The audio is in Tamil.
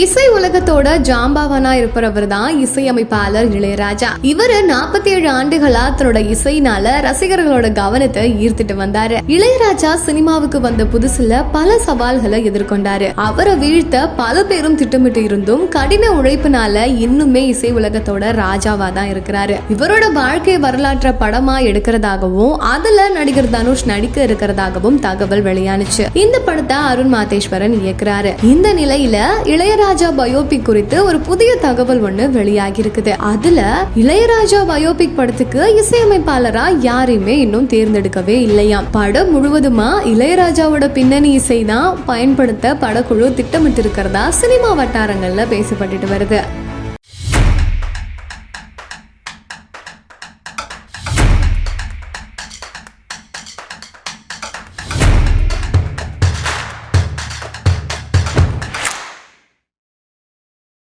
இசை உலகத்தோட ஜாம்பாவனா இருப்பவர் தான் இசையமைப்பாளர் இளையராஜா. இவரு நாற்பத்தி ஏழு ஆண்டுகளா தன்னோட இசைனால ரசிகர்களோட கவனத்தை ஈர்த்துட்டு வந்தாரு. இளையராஜா சினிமாவுக்கு வந்த புதுசுல பல சவால்களை எதிர்கொண்டாரு. அவரை வீழ்த்த பல பேரும் திட்டமிட்டு இருந்தும் கடின உழைப்பினால இன்னுமே இசை உலகத்தோட ராஜாவா தான் இருக்கிறாரு. இவரோட வாழ்க்கை வரலாற்ற படமா எடுக்கிறதாகவும் அதுல நடிகர் தனுஷ் நடிக்க இருக்கிறதாகவும் தகவல் வெளியானுச்சு. இந்த படத்தை அருண் மாதேஸ்வரன் இயக்குறாரு. இந்த நிலையில இளையராஜா பயோபிக் குறித்து ஒரு புதிய தகவல் ஒன்று வெளியாகி இருக்குது அதுல இளையராஜா பயோபிக் படத்துக்கு இசையமைப்பாளரா யாரையுமே இன்னும் தேர்ந்தெடுக்கவே இல்லையாம் படம் முழுவதுமா இளையராஜாவோட பின்னணி இசை தான் பயன்படுத்த படக்குழு திட்டமிட்டு இருக்கிறதா சினிமா வட்டாரங்கள்ல பேசப்பட்டுட்டு வருது.